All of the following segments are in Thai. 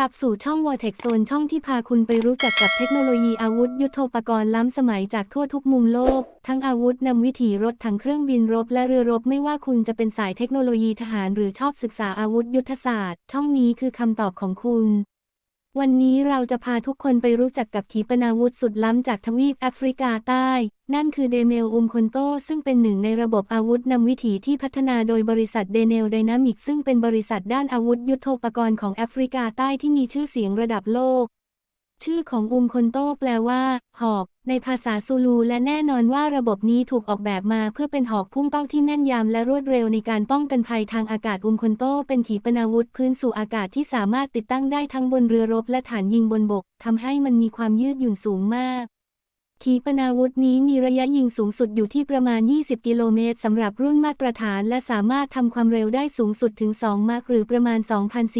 รับสู่ช่อง Vortex Zone ช่องที่พาคุณไปรู้จักกับเทคโนโลยีอาวุธยุทโธปกรณ์ล้ำสมัยจากทั่วทุกมุมโลก ทั้งอาวุธนำวิถีรถถังเครื่องบินรบและเรือรบไม่ว่าคุณจะเป็นสายเทคโนโลยีทหารหรือชอบศึกษาอาวุธยุทธศาสตร์ ช่องนี้คือคำตอบของคุณ วันนี้เราจะพาทุกคนไปรู้จักกับขีปนาวุธสุดล้ำจากทวีปแอฟริกาใต้ นั่นคือเดเมลอุมคอนโต ซึ่งเป็นหนึ่งในระบบอาวุธนำวิถีที่พัฒนาโดยบริษัทเดเนลไดนามิกซึ่งเป็นบริษัทด้านอาวุธยุทโธปกรณ์ของแอฟริกาใต้ที่มีชื่อเสียงระดับโลก ชื่อของอุมคอนโตแปลว่า หอก ในภาษาซูลูและแน่นอนว่าระบบนี้ถูกออกแบบมาเพื่อเป็นหอกพุ่งเป้าที่แม่นยำและรวดเร็วในการป้องกันภัยทางอากาศอุมคอนโตเป็นขีปนาวุธพื้นสู่อากาศที่สามารถติดตั้งได้ทั้งบนเรือรบและฐานยิงบนบกทำให้มันมีความยืดหยุ่นสูงมาก ขีปนาวุธนี้มีระยะยิงสูงสุดอยู่ที่ประมาณ 20 กิโลเมตรสำหรับรุ่นมาตรฐานและสามารถทำความเร็วได้สูงสุดถึง 2 มากหรือประมาณ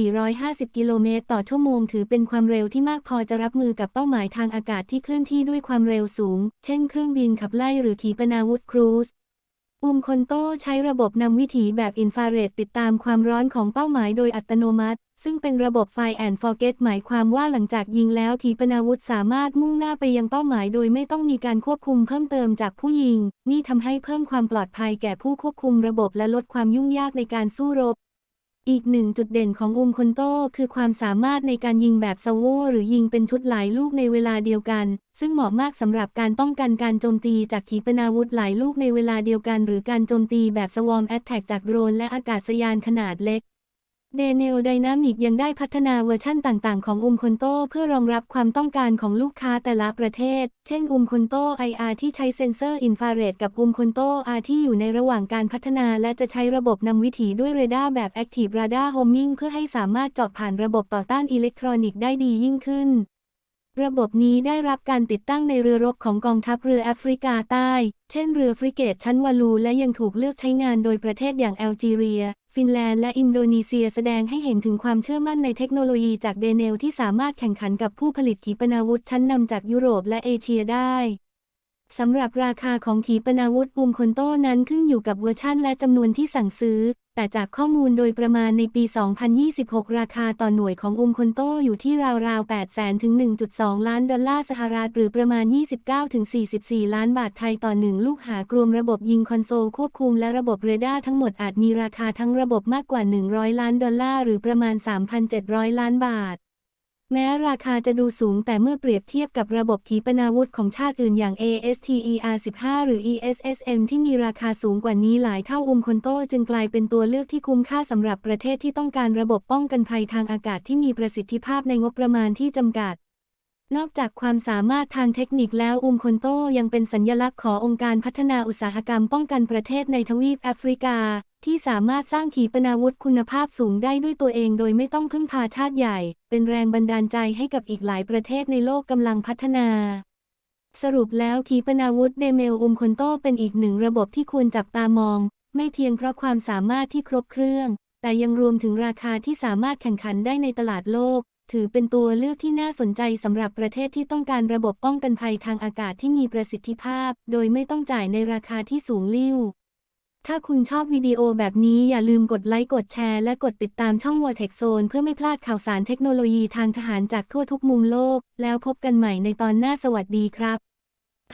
2,450 กิโลเมตรต่อชั่วโมง ถือเป็นความเร็วที่มากพอจะรับมือกับเป้าหมายทางอากาศที่เคลื่อนที่ด้วยความเร็วสูง เช่นเครื่องบินขับไล่หรือขีปนาวุธครูซ อุมคอนโต้ใช้ระบบนำวิถีแบบอินฟราเรดติดตามความร้อนของเป้าหมายโดยอัตโนมัติ ซึ่งเป็นระบบไฟแอนฟอร์เกตหมายความว่าหลังจากยิงแล้วถีปนาวุธสามารถมุ่งหน้าไปยังเป้าหมายโดยไม่ต้องมีการควบคุมเพิ่มเติมจากผู้ยิง นี่ทำให้เพิ่มความปลอดภัยแก่ผู้ควบคุมระบบและลดความยุ่งยากในการสู้รบ อีกหนึ่งจุดเด่นของอุมคอนโตคือความสามารถในการยิงแบบซาโวหรือยิงเป็นชุดหลายลูกในเวลาเดียวกัน ซึ่งเหมาะมากสำหรับการป้องกันการโจมตีจากขีปนาวุธหลายลูกในเวลาเดียวกัน หรือการโจมตีแบบสวอมแอตแทกจากโดรนและอากาศยานขนาดเล็ก เดเนลไดนามิกยังได้พัฒนาเวอร์ชั่นต่างๆ ของอุมคอนโตเพื่อรองรับความต้องการของลูกค้าแต่ละประเทศ เช่นอุมคอนโต IR ที่ใช้เซ็นเซอร์อินฟราเรดกับอุมคอนโต R ที่อยู่ในระหว่างการพัฒนา และจะใช้ระบบนำวิถีด้วยเรดาร์แบบ Active Radar Homing เพื่อให้สามารถเจาะผ่านระบบต่อต้านอิเล็กทรอนิกส์ได้ดียิ่งขึ้น ระบบนี้ได้รับการติดตั้งในเรือรบของกองทัพเรือแอฟริกาใต้ เช่น เรือฟริเกตชั้นวาลูและยังถูกเลือกใช้งานโดยประเทศอย่างแอลจีเรีย ฟินแลนด์และอินโดนีเซียแสดงให้เห็นถึงความเชื่อมั่นในเทคโนโลยีจากเดเนลที่สามารถแข่งขันกับผู้ผลิตขีปนาวุธชั้นนำจากยุโรปและเอเชียได้ สำหรับราคาของขีปนาวุธอุมคนโตนั้นขึ้นอยู่กับเวอร์ชั่นและจำนวนที่สั่งซื้อ แต่จากข้อมูลโดยประมาณในปี 2026 ราคาต่อหน่วยของอุมคนโตอยู่ที่ราวๆ 8 0 0 0 0ถึง 1.2 ล้านดอลลาร์สหรัฐหรือประมาณ 29ถึง44 ล้านบาทไทยต่อหนึ่งลูกหากรวมระบบยิงคอนโซลควบคุมและระบบเรดาร์ทั้งหมดอาจมีราคาทั้งระบบมากกว่า 100 ล้านดอลลาร์หรือประมาณ 3,700 ล้านบาท แม้ราคาจะดูสูงแต่เมื่อเปรียบเทียบกับระบบขีปนาวุธของชาติอื่นอย่าง ASTER-15 หรือ ESSM ที่มีราคาสูงกว่านี้หลายเท่าอุมคอนโตจึงกลายเป็นตัวเลือกที่คุ้มค่าสำหรับประเทศที่ต้องการระบบป้องกันภัยทางอากาศที่มีประสิทธิภาพในงบประมาณที่จำกัด นอกจากความสามารถทางเทคนิคแล้วอุมคอนโตยังเป็นสัญลักษณ์ขององค์การพัฒนาอุตสาหกรรมป้องกันประเทศในทวีปแอฟริกา ที่สามารถสร้างขีปนาวุธคุณภาพสูงได้ด้วยตัวเองโดยไม่ต้องพึ่งพาชาติใหญ่ เป็นแรงบันดาลใจให้กับอีกหลายประเทศในโลกกำลังพัฒนา สรุปแล้วขีปนาวุธเดเมลอุมคอนโตเป็นอีกหนึ่งระบบที่ควรจับตามอง ไม่เพียงเพราะความสามารถที่ครบเครื่อง แต่ยังรวมถึงราคาที่สามารถแข่งขันได้ในตลาดโลก ถือเป็นตัวเลือกที่น่าสนใจสำหรับประเทศที่ต้องการระบบป้องกันภัยทางอากาศที่มีประสิทธิภาพ โดยไม่ต้องจ่ายในราคาที่สูงลิ่ว ถ้าคุณชอบวิดีโอแบบนี้อย่าลืมกดไลค์กดแชร์และกดติดตามช่อง w o r t e x Zone เพื่อไม่พลาดข่าวสารเทคโนโลยีทางทหารจากทั่วทุกมุมโลก แล้วพบกันใหม่ในตอนหน้าสวัสดีครับ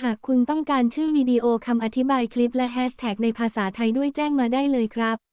หากคุณต้องการชื่อวิดีโอคำอธิบายคลิปและแฮชแท็กในภาษาไทยด้วยแจ้งมาได้เลยครับ